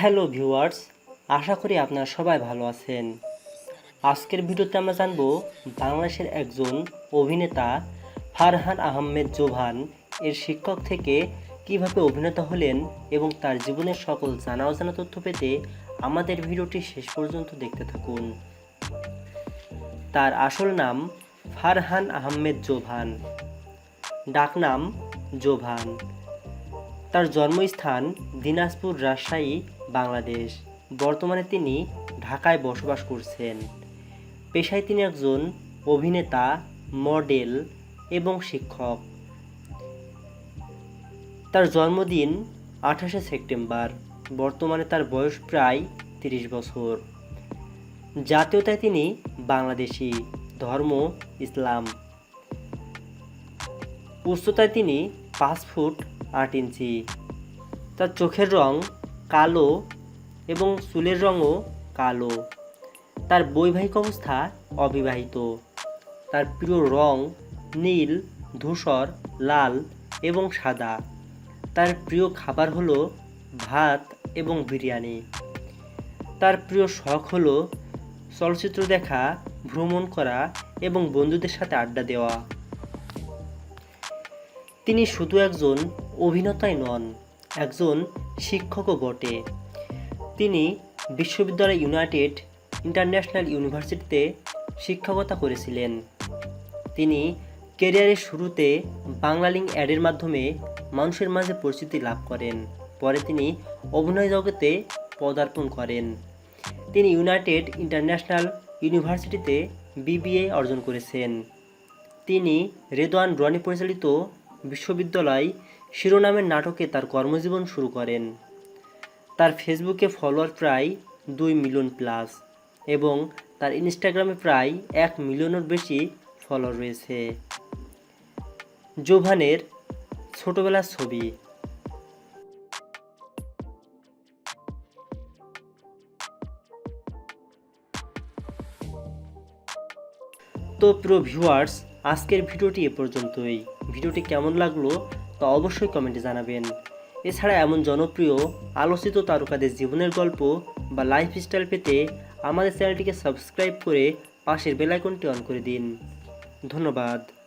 Hello viewers, আশা করি আপনারা সবাই ভালো আছেন। আজকের ভিডিওতে আমরা জানব বাংলাদেশের একজন অভিনেতা ফারহান আহমেদ জোভান, এর শিক্ষক থেকে কীভাবে অভিনেতা হলেন এবং তার জীবনের সকল জানা অজানা তথ্য পেতে আমাদের ভিডিওটি শেষ পর্যন্ত দেখতে থাকুন। তার আসল নাম ফারহান আহমেদ জোভান। ডাকনাম জোভান। তার জন্মস্থান দিনাজপুর, রাজশাহী, বাংলাদেশ। বর্তমানে তিনি ঢাকায় বসবাস করছেন। পেশায় তিনি একজন অভিনেতা, মডেল এবং শিক্ষক। তার জন্মদিন আঠাশে সেপ্টেম্বর। বর্তমানে তার বয়স প্রায় তিরিশ বছর। জাতীয়তায় তিনি বাংলাদেশি, ধর্ম, ইসলাম। উচ্চতায় তিনি পাঁচ ফুট আট ইঞ্চি। তার চোখের রং কালো এবং চুলের রঙও কালো। তার বৈবাহিক অবস্থা অবিবাহিত। তার প্রিয় রং নীল, ধূসর, লাল এবং সাদা। তার প্রিয় খাবার হলো ভাত এবং বিরিয়ানি। তার প্রিয় শখ হলো চলচ্চিত্র দেখা, ভ্রমণ করা এবং বন্ধুদের সাথে আড্ডা দেওয়া। তিনি শুধু একজন অভিনেতাই নন, একজন শিক্ষকও বটে। তিনি বিশ্ববিদ্যালয় ইউনাইটেড ইন্টারন্যাশনাল ইউনিভার্সিটিতে শিক্ষকতা করেছিলেন। তিনি ক্যারিয়ারের শুরুতে বাংলালিং অ্যাডের মাধ্যমে মানুষের মাঝে পরিচিতি লাভ করেন। পরে তিনি অভিনয় জগতে পদার্পণ করেন। তিনি ইউনাইটেড ইন্টারন্যাশনাল ইউনিভার্সিটিতে বিবিএ অর্জন করেছেন। তিনি রেদওয়ান রনি পরিচালিত বিশ্ববিদ্যালয় শিরোনামের নাটকে তার কর্মজীবন শুরু করেন। তার ফেসবুকে ফলোয়ার প্রায় দুই মিলিয়ন প্লাস এবং তার ইনস্টাগ্রামে প্রায় এক মিলিয়নের বেশি ফলোয়ার রয়েছে। জোভানের ছোটবেলার ছবি। তো প্রিয় ভিউয়ার্স, আজকের ভিডিওটি এ পর্যন্তই। ভিডিওটি কেমন লাগল তা অবশ্যই কমেন্টে জানাবেন। এছাড়া এমন জনপ্রিয়, আলোচিত তারকাদের জীবনের গল্প বা লাইফস্টাইল পেতে আমাদের চ্যানেলটিকে সাবস্ক্রাইব করে পাশের বেলাইকনটি অন করে দিন। ধন্যবাদ।